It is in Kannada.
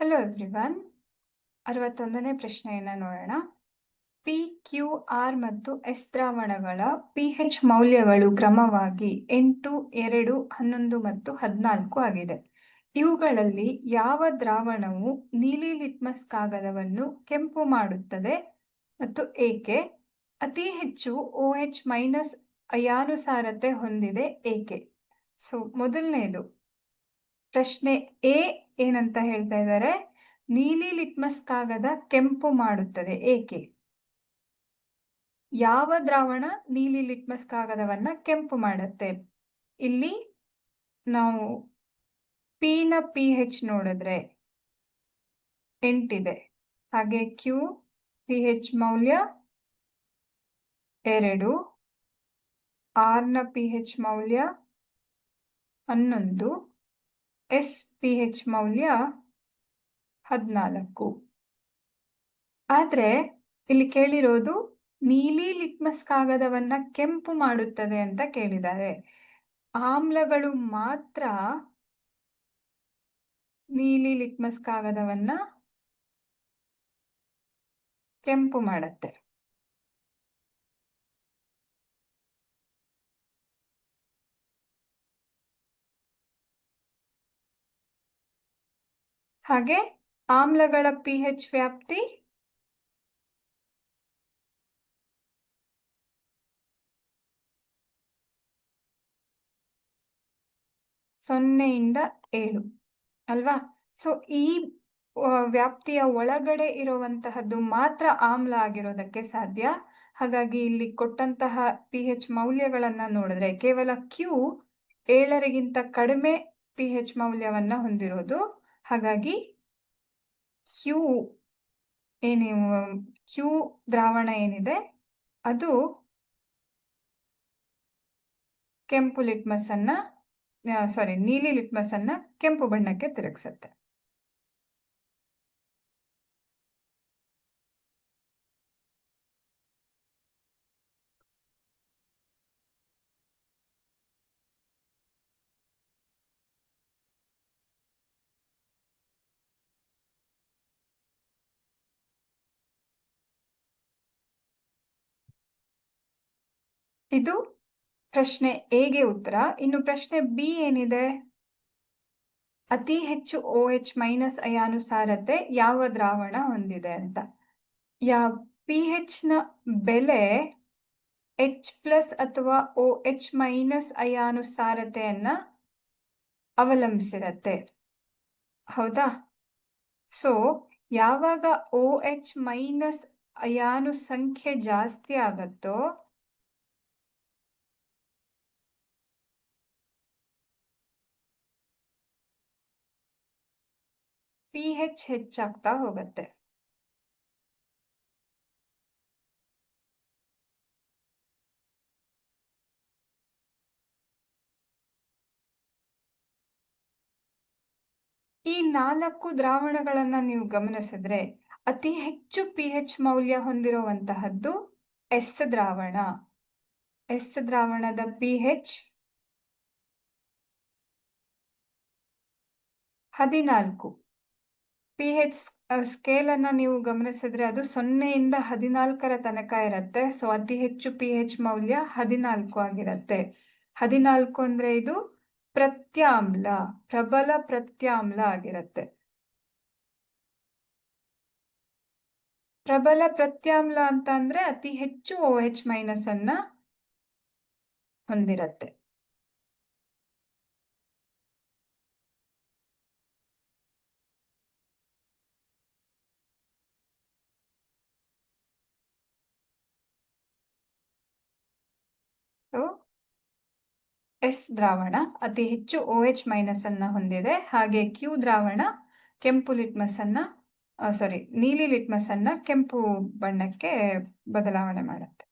ಹಲೋ ಎವ್ರಿವನ್ ಅರವತ್ತೊಂದನೇ ಪ್ರಶ್ನೆಯನ್ನು ನೋಡೋಣ. ಪಿ ಕ್ಯೂ ಆರ್ ಮತ್ತು ಎಸ್ ದ್ರಾವಣಗಳ ಪಿ ಹೆಚ್ ಮೌಲ್ಯಗಳು ಕ್ರಮವಾಗಿ ಎಂಟು, ಎರಡು, ಹನ್ನೊಂದು ಮತ್ತು ಹದಿನಾಲ್ಕು ಆಗಿದೆ. ಇವುಗಳಲ್ಲಿ ಯಾವ ದ್ರಾವಣವು ನೀಲಿ ಲಿಟ್ಮಸ್ ಕಾಗದವನ್ನು ಕೆಂಪು ಮಾಡುತ್ತದೆ ಮತ್ತು ಏಕೆ? ಅತಿ ಹೆಚ್ಚು ಒ ಎಚ್ ಮೈನಸ್ ಅಯಾನುಸಾರತೆ ಹೊಂದಿದೆ ಏಕೆ? ಸೊ ಮೊದಲನೇದು ಪ್ರಶ್ನೆ ಎ ಏನಂತ ಹೇಳ್ತಾ ಇದ್ದಾರೆ. ನೀಲಿ ಲಿಟ್ಮಸ್ ಕಾಗದ ಕೆಂಪು ಮಾಡುತ್ತದೆ. ಏಕೆ? ಯಾವ ದ್ರಾವಣ ನೀಲಿ ಲಿಟ್ಮಸ್ ಕಾಗದವನ್ನ ಕೆಂಪು ಮಾಡುತ್ತೆ? ಇಲ್ಲಿ ನಾವು ಪಿ ನ ಪಿ ಹೆಚ್ ನೋಡಿದ್ರೆ ಎಂಟಿದೆ. ಹಾಗೆ ಕ್ಯೂ ಪಿ ಹೆಚ್ ಮೌಲ್ಯ ಎರಡು. ಆರ್ನ ಪಿ ಹೆಚ್ ಮೌಲ್ಯ ಹನ್ನೊಂದು. ಎಸ್ ಪಿ ಎಚ್ ಮೌಲ್ಯ ಹದಿನಾಲ್ಕು. ಆದರೆ ಇಲ್ಲಿ ಕೇಳಿರೋದು ನೀಲಿ ಲಿಟ್ಮಸ್ ಕಾಗದವನ್ನ ಕೆಂಪು ಮಾಡುತ್ತದೆ ಅಂತ ಕೇಳಿದ್ದಾರೆ. ಆಮ್ಲಗಳು ಮಾತ್ರ ನೀಲಿ ಲಿಟ್ಮಸ್ ಕಾಗದವನ್ನ ಕೆಂಪು ಮಾಡತ್ತೆ. ಹಾಗೆ ಆಮ್ಲಗಳ ಪಿ ಹೆಚ್ ವ್ಯಾಪ್ತಿ ಸೊನ್ನೆಯಿಂದ ಏಳು, ಅಲ್ವಾ? ಸೊ ಈ ವ್ಯಾಪ್ತಿಯ ಒಳಗಡೆ ಇರುವಂತಹದ್ದು ಮಾತ್ರ ಆಮ್ಲ ಆಗಿರೋದಕ್ಕೆ ಸಾಧ್ಯ. ಹಾಗಾಗಿ ಇಲ್ಲಿ ಕೊಟ್ಟಂತಹ ಪಿ ಹೆಚ್ ಮೌಲ್ಯಗಳನ್ನ ನೋಡಿದ್ರೆ ಕೇವಲ ಕ್ಯೂ ಏಳರಿಗಿಂತ ಕಡಿಮೆ ಪಿ ಹೆಚ್ ಮೌಲ್ಯವನ್ನ ಹೊಂದಿರೋದು. ಹಾಗಾಗಿ ಕ್ಯೂ ಏನು ಕ್ಯೂ ದ್ರಾವಣ ಏನಿದೆ, ಅದು ಕೆಂಪು ಲಿಟ್ಮಸ್ ಅನ್ನ ಸಾರಿ ನೀಲಿ ಲಿಟ್ಮಸ್ ಅನ್ನ ಕೆಂಪು ಬಣ್ಣಕ್ಕೆ ತಿರುಗಿಸುತ್ತೆ. ಇದು ಪ್ರಶ್ನೆ ಎಗೆ ಉತ್ತರ. ಇನ್ನು ಪ್ರಶ್ನೆ ಬಿ ಏನಿದೆ? ಅತಿ ಹೆಚ್ಚು ಓ ಎಚ್ ಮೈನಸ್ ಅಯಾನುಸಾರತೆ ಯಾವ ದ್ರಾವಣ ಹೊಂದಿದೆ ಅಂತ. ಯಾ, ಪಿ ನ ಬೆಲೆ ಎಚ್ ಪ್ಲಸ್ ಅಥವಾ ಓ ಎಚ್ ಮೈನಸ್ ಅಯಾನುಸಾರತೆಯನ್ನ ಅವಲಂಬಿಸಿರತ್ತೆ. ಹೌದಾ? ಸೊ, ಯಾವಾಗ ಓ ಎಚ್ ಮೈನಸ್ ಅಯಾನು ಸಂಖ್ಯೆ ಜಾಸ್ತಿ ಆಗತ್ತೋ ಪಿ ಹೆಚ್ ಹೆಚ್ಚಾಗ್ತಾ ಹೋಗುತ್ತೆ ಈ ನಾಲ್ಕು ದ್ರಾವಣಗಳನ್ನ ನೀವು ಗಮನಿಸಿದ್ರೆ ಅತಿ ಹೆಚ್ಚು ಪಿ ಮೌಲ್ಯ ಹೊಂದಿರುವಂತಹದ್ದು ಎಸ್ ದ್ರಾವಣ. ಎಸ್ ದ್ರಾವಣದ ಪಿ ಹೆಚ್ ಹದಿನಾಲ್ಕು. ಪಿ ಹೆಚ್ ಸ್ಕೇಲ್ ಅನ್ನ ನೀವು ಗಮನಿಸಿದ್ರೆ ಅದು ಸೊನ್ನೆಯಿಂದ ಹದಿನಾಲ್ಕರ ತನಕ ಇರುತ್ತೆ. ಸೊ ಅತಿ ಹೆಚ್ಚು ಪಿ ಹೆಚ್ ಮೌಲ್ಯ ಹದಿನಾಲ್ಕು ಆಗಿರುತ್ತೆ. ಹದಿನಾಲ್ಕು ಅಂದ್ರೆ ಇದು ಪ್ರತ್ಯಾಮ್ಲ, ಪ್ರಬಲ ಪ್ರತ್ಯಾಮ್ಲ ಆಗಿರುತ್ತೆ. ಪ್ರಬಲ ಪ್ರತ್ಯಾಮ್ಲ ಅಂತ ಅಂದ್ರೆ ಅತಿ ಹೆಚ್ಚು ಓ ಎಚ್ ಮೈನಸ್ ಅನ್ನ ಹೊಂದಿರತ್ತೆ. ಎಸ್ ದ್ರಾವಣ ಅತಿ ಹೆಚ್ಚು ಓ ಎಚ್ ಮೈನಸ್ ಅನ್ನ ಹೊಂದಿದೆ. ಹಾಗೆ ಕ್ಯೂ ದ್ರಾವಣ ಕೆಂಪು ಲಿಟ್ಮಸ್ ಅನ್ನ ಸಾರಿ ನೀಲಿ ಲಿಟ್ಮಸ್ ಅನ್ನ ಕೆಂಪು ಬಣ್ಣಕ್ಕೆ ಬದಲಾವಣೆ ಮಾಡುತ್ತೆ.